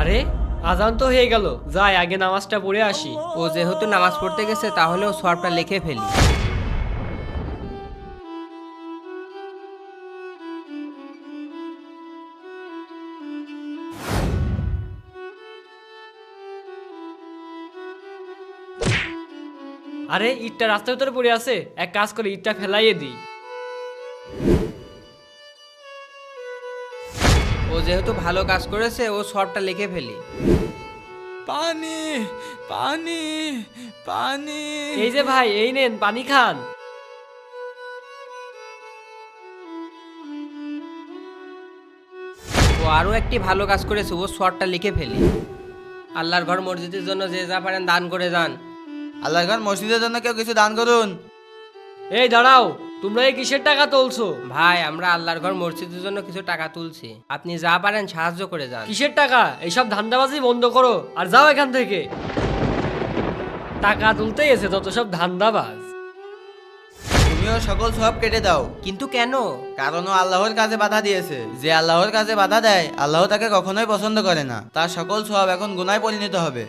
আরে আজান তো হয়ে গেল। যাই আগে নামাজটা পড়ে আসি। ও যেহেতু নামাজ পড়তে গেছে তাহলে ও সবটা লিখে ফেলি। আরে ইটটা রাস্তার ভিতরে পড়ে আছে। এক কাজ করে ইটটা ফেলাইয়ে দিই। ও যেহেতু ভালো কাজ করেছে ও সবটা লিখে ফেলি। পানি পানি পানি। এই যে ভাই এই নেন পানি খান। ও আরও একটি ভালো কাজ করেছে ও শর্টটা লিখে ফেলি। আল্লাহর ঘর মসজিদের জন্য যে যা পারেন দান করে যান। আল্লাহর ঘর মসজিদের জন্য কেউ কিছু দান করুন। এই দাঁড়াও। তোমরা এই কিসের টাকা তুলছো? ভাই আমরা আল্লাহর ঘর মসজিদের জন্য কিছু টাকা তুলছি। আপনি যা পারেন সাহায্য করে যান। কিসের টাকা? এইসব ধান্দাবাজি বন্ধ করো আর যাও এখান থেকে। টাকা তুলতে এসে তত সব ধান্দাবাজ। তুমিও সকল সব কেটে দাও। কিন্তু কেন? কারণ ও আল্লাহর কাজে বাধা দিয়েছে। যে আল্লাহর কাজে বাধা দেয় আল্লাহ তাকে কখনোই পছন্দ করে না। তার সকল সব এখন গুনায় পরিণত হবে।